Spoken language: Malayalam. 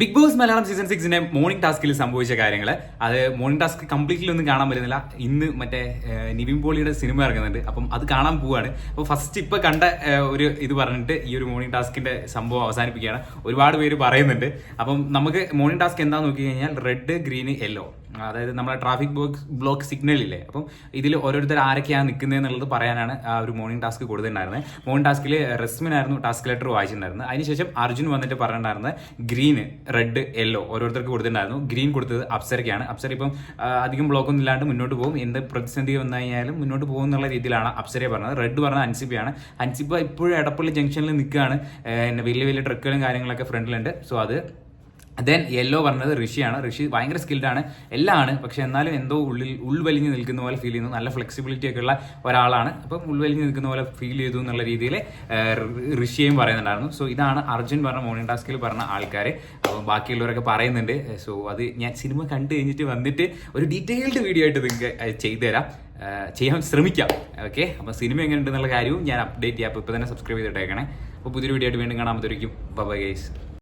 ബിഗ് ബോസ് മലയാളം സീസൺ സിക്സിന്റെ മോർണിംഗ് ടാസ്കിൽ സംഭവിച്ച കാര്യങ്ങൾ അത് മോർണിംഗ് ടാസ്ക് കംപ്ലീറ്റ്ലി ഒന്നും കാണാൻ പറ്റുന്നില്ല. ഇന്ന് മറ്റേ നിവിൻ പോളിയുടെ സിനിമ ഇറങ്ങുന്നുണ്ട്. അപ്പം അത് കാണാൻ പോവാണ്. അപ്പോൾ ഫസ്റ്റ് ഇപ്പൊ കണ്ട ഒരു ഇത് പറഞ്ഞിട്ട് ഈ ഒരു മോർണിംഗ് ടാസ്കിന്റെ സംഭവം അവസാനിപ്പിക്കുകയാണ്. ഒരുപാട് പേര് പറയുന്നുണ്ട്. അപ്പം നമുക്ക് മോർണിംഗ് ടാസ്ക് എന്താണെന്ന് നോക്കി കഴിഞ്ഞാൽ റെഡ് ഗ്രീന് യെല്ലോ അതായത് നമ്മളെ ട്രാഫിക് ബ്ലോക്ക് ബ്ലോക്ക് സിഗ്നൽ ഇല്ലേ? അപ്പം ഇതിൽ ഓരോരുത്തർ ആരൊക്കെയാണ് നിൽക്കുന്നത് എന്നുള്ളത് പറയാനാണ് ആ ഒരു മോർണിംഗ് ടാസ്ക് കൊടുത്തിട്ടുണ്ടായിരുന്നത് മോർണിംഗ് ടാസ്കിൽ റെസ്മിനായിരുന്നു ടാസ്ക് ലെറ്റർ വായിച്ചിട്ടുണ്ടായിരുന്നത്. അതിനുശേഷം അർജുൻ വന്നിട്ട് പറഞ്ഞിട്ടുണ്ടായിരുന്നത് ഗ്രീൻ റെഡ് യെല്ലോ ഓരോരുത്തർക്ക് കൊടുത്തിട്ടുണ്ടായിരുന്നു. ഗ്രീൻ കൊടുത്തത് അപ്സരക്കാണ് അപ്സര ഇപ്പം അധികം ബ്ലോക്ക് ഒന്നും ഇല്ലാണ്ട് മുന്നോട്ട് പോകും. എന്ത് പ്രതിസന്ധി വന്നു കഴിഞ്ഞാലും മുന്നോട്ട് പോകും എന്നുള്ള രീതിയിലാണ് അപ്സരയെ പറഞ്ഞത്. റെഡ് പറഞ്ഞത് അൻസിബയാണ്. അൻസിബ ഇപ്പോഴും എടപ്പള്ളി ജംഗ്ഷനിൽ നിൽക്കുകയാണ്. വലിയ വലിയ ട്രക്കുകളും കാര്യങ്ങളൊക്കെ ഫ്രണ്ടിലുണ്ട് സോ അത് ദെൻ യെല്ലോ പറഞ്ഞത് ഋഷിയാണ്. ഋഷി ഭയങ്കര സ്കിൽഡ് ആണ്. എല്ലാം ആണ് പക്ഷെ എന്നാലും എന്തോ ഉള്ളിൽ ഉൾവലിഞ്ഞ് നിൽക്കുന്ന പോലെ ഫീൽ ചെയ്യുന്നു. നല്ല ഫ്ലെക്സിബിലിറ്റി ഒക്കെ ഉള്ള ഒരാളാണ്. അപ്പം ഉൾവലിഞ്ഞ് നിൽക്കുന്ന പോലെ ഫീൽ ചെയ്തു എന്നുള്ള രീതിയിൽ ഋഷിയെയും പറയുന്നുണ്ടായിരുന്നു. സോ ഇതാണ് അർജുൻ പറഞ്ഞ മോർണിംഗ് ടാസ്കിൽ പറഞ്ഞ ആൾക്കാർ അപ്പം ബാക്കിയുള്ളവരൊക്കെ പറയുന്നുണ്ട്. സോ അത് ഞാൻ സിനിമ കണ്ടു കഴിഞ്ഞിട്ട് വന്നിട്ട് ഒരു ഡീറ്റെയിൽഡ് വീഡിയോ ആയിട്ട് നിങ്ങൾക്ക് ചെയ്തു തരാം ചെയ്യാൻ ശ്രമിക്കാം. ഓക്കെ അപ്പോൾ സിനിമ എങ്ങനെ ഉണ്ടെന്നുള്ള കാര്യവും ഞാൻ അപ്ഡേറ്റ് ചെയ്യാം. അപ്പോൾ ഇപ്പോൾ തന്നെ സബ്സ്ക്രൈബ് ചെയ്തിട്ടേക്കണേ. അപ്പോൾ പുതിയൊരു വീഡിയോ ആയിട്ട് വീണ്ടും കാണാൻ പറ്റുമായിരിക്കും ബൈ ഗൈസ്